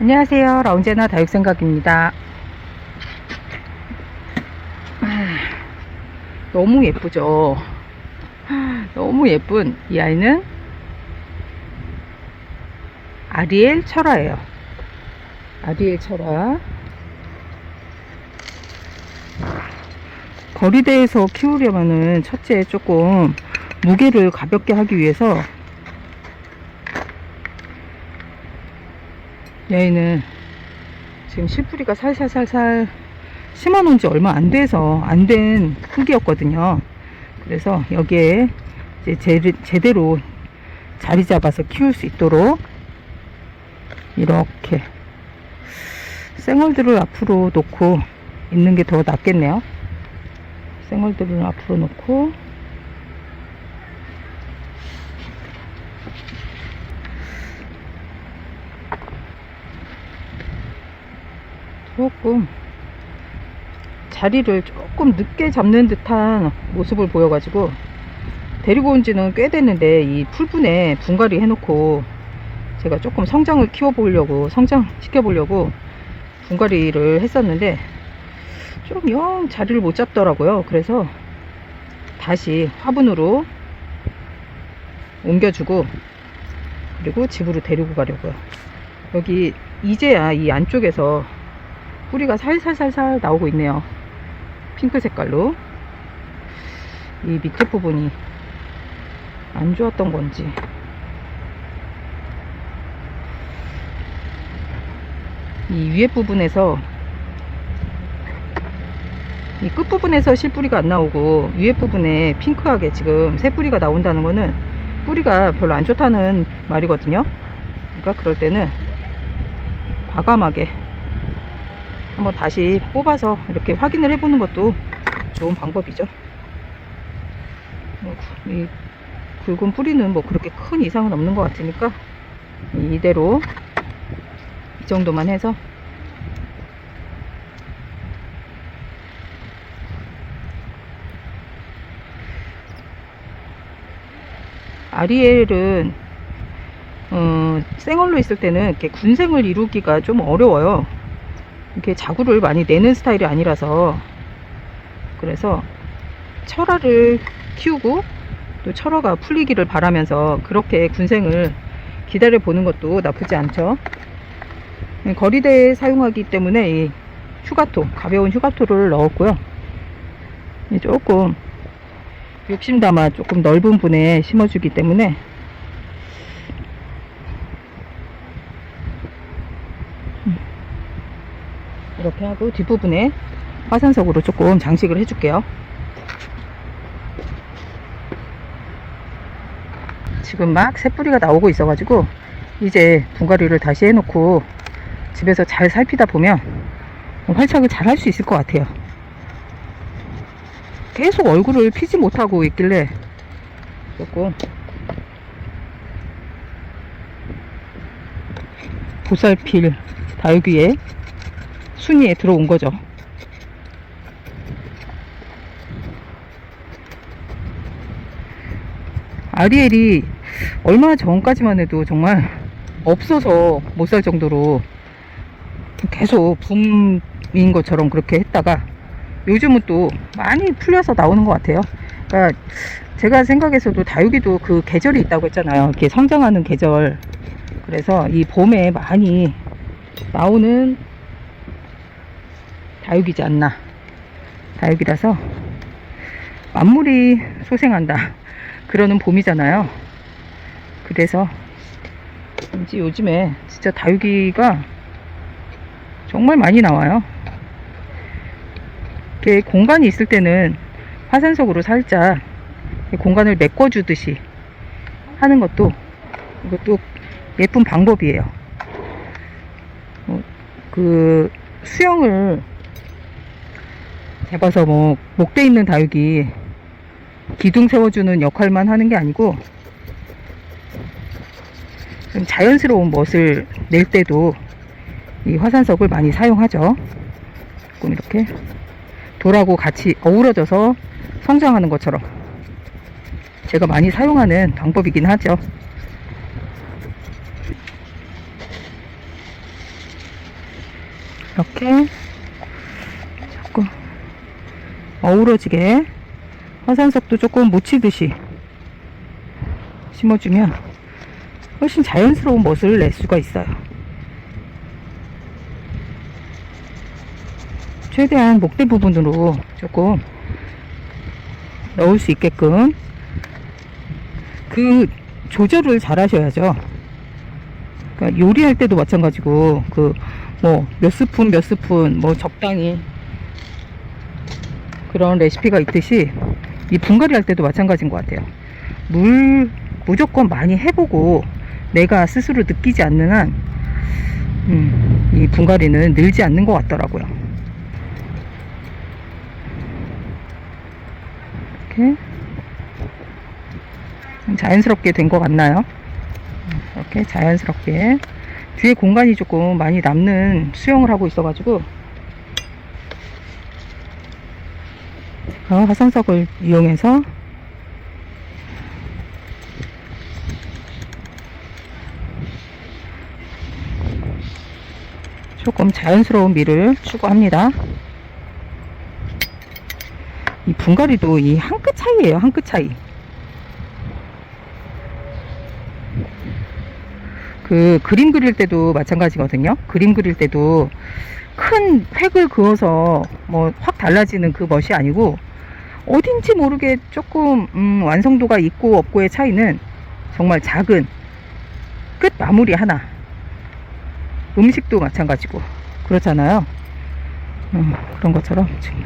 안녕하세요. 라운제나 다육생각입니다. 너무 예쁘죠? 너무 예쁜 이 아이는 아리엘 철화예요. 아리엘 철화. 거리대에서 키우려면은 첫째 조금 무게를 가볍게 하기 위해서 얘는 지금 실뿌리가 살살살살 심어 놓은 지 얼마 안 돼서 안된 흙이었거든요. 그래서 여기에 제, 제대로 자리 잡아서 키울 수 있도록 이렇게 생얼들을 앞으로 놓고 있는 게 더 낫겠네요. 생얼들을 앞으로 놓고 조금 자리를 조금 늦게 잡는 듯한 모습을 보여가지고 데리고 온 지는 꽤 됐는데 이 풀분에 분갈이 해놓고 제가 조금 성장을 키워보려고 성장시켜 보려고 분갈이를 했었는데 좀 영 자리를 못 잡더라고요. 그래서 다시 화분으로 옮겨주고 그리고 집으로 데리고 가려고요. 여기 이제야 이 안쪽에서 뿌리가 살살살살 나오고 있네요. 핑크 색깔로. 이 밑에 부분이 안 좋았던 건지. 이 위에 부분에서 이 끝부분에서 실뿌리가 안 나오고 위에 부분에 핑크하게 지금 새 뿌리가 나온다는 거는 뿌리가 별로 안 좋다는 말이거든요. 그러니까 그럴 때는 과감하게 한번 다시 뽑아서 이렇게 확인을 해보는 것도 좋은 방법이죠. 뭐, 이 굵은 뿌리는 뭐 그렇게 큰 이상은 없는 것 같으니까 이대로 이 정도만 해서 아리엘은 어, 생얼로 있을 때는 이렇게 군생을 이루기가 좀 어려워요. 이렇게 자구를 많이 내는 스타일이 아니라서 그래서 철화를 키우고 또 철화가 풀리기를 바라면서 그렇게 군생을 기다려 보는 것도 나쁘지 않죠. 거리대에 사용하기 때문에 이 휴가토, 가벼운 휴가토를 넣었고요. 조금 욕심 담아 조금 넓은 분에 심어주기 때문에 이렇게 하고 뒷부분에 화산석으로 조금 장식을 해줄게요. 지금 막 새뿌리가 나오고 있어가지고 이제 분갈이를 다시 해놓고 집에서 잘 살피다 보면 활착을 잘 할 수 있을 것 같아요. 계속 얼굴을 피지 못하고 있길래 조금 보살필 다육이에 순위에 들어온 거죠. 아리엘이 얼마 전까지만 해도 정말 없어서 못 살 정도로 계속 붐인 것처럼 그렇게 했다가 요즘은 또 많이 풀려서 나오는 것 같아요. 그러니까 제가 생각해서도 다육이도 그 계절이 있다고 했잖아요. 이렇게 성장하는 계절. 그래서 이 봄에 많이 나오는 다육이지 않나. 다육이라서 만물이 소생한다. 그러는 봄이잖아요. 그래서 왠지 요즘에 진짜 다육이가 정말 많이 나와요. 이렇게 공간이 있을 때는 화산석으로 살짝 공간을 메꿔주듯이 하는 것도 이것도 예쁜 방법이에요. 어, 그 수영을 잡아서 뭐 목대 있는 다육이 기둥 세워주는 역할만 하는 게 아니고 좀 자연스러운 멋을 낼 때도 이 화산석을 많이 사용하죠. 조금 이렇게 돌하고 같이 어우러져서 성장하는 것처럼 제가 많이 사용하는 방법이긴 하죠. 이렇게 어우러지게 화산석도 조금 묻히듯이 심어주면 훨씬 자연스러운 멋을 낼 수가 있어요. 최대한 목대 부분으로 조금 넣을 수 있게끔 그 조절을 잘 하셔야죠. 그러니까 요리할 때도 마찬가지고 그 뭐 몇 스푼 몇 스푼 뭐 적당히 그런 레시피가 있듯이 이 분갈이 할 때도 마찬가지인 것 같아요. 물 무조건 많이 해보고 내가 스스로 느끼지 않는 한, 음, 이 분갈이는 늘지 않는 것 같더라고요. 이렇게 좀 자연스럽게 된 것 같나요? 음, 이렇게 자연스럽게 뒤에 공간이 조금 많이 남는 수영을 하고 있어가지고 제가 화산석을 이용해서 조금 자연스러운 미를 추구합니다. 이 분갈이도 이 한 끗 차이예요, 한 끗 차이. 그 그림 그릴 때도 마찬가지거든요. 그림 그릴 때도 큰 획을 그어서 뭐 확 달라지는 그 멋이 아니고 어딘지 모르게 조금 음, 완성도가 있고 없고의 차이는 정말 작은 끝 마무리 하나. 음식도 마찬가지고 그렇잖아요. 음, 그런 것처럼 지금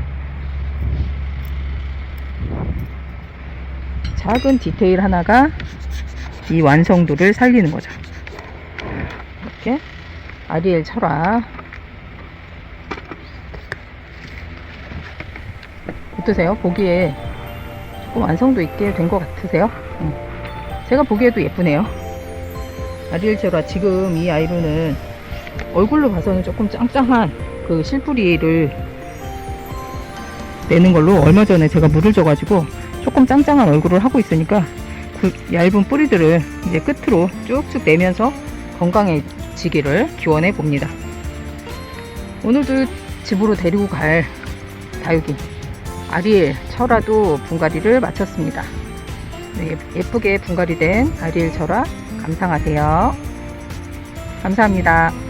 작은 디테일 하나가 이 완성도를 살리는 거죠. 이렇게 아리엘 철화 어떠세요? 보기에 조금 완성도 있게 된 것 같으세요? 음. 제가 보기에도 예쁘네요. 아리엘 철화 지금 이 아이로는 얼굴로 봐서는 조금 짱짱한 그 실뿌리를 내는 걸로 얼마 전에 제가 물을 줘가지고 조금 짱짱한 얼굴을 하고 있으니까 그 얇은 뿌리들을 이제 끝으로 쭉쭉 내면서 건강해지기를 기원해 봅니다. 오늘도 집으로 데리고 갈 다육이 아리엘 철화도 분갈이를 마쳤습니다. 네, 예쁘게 분갈이 된 아리엘 철화 감상하세요. 감사합니다.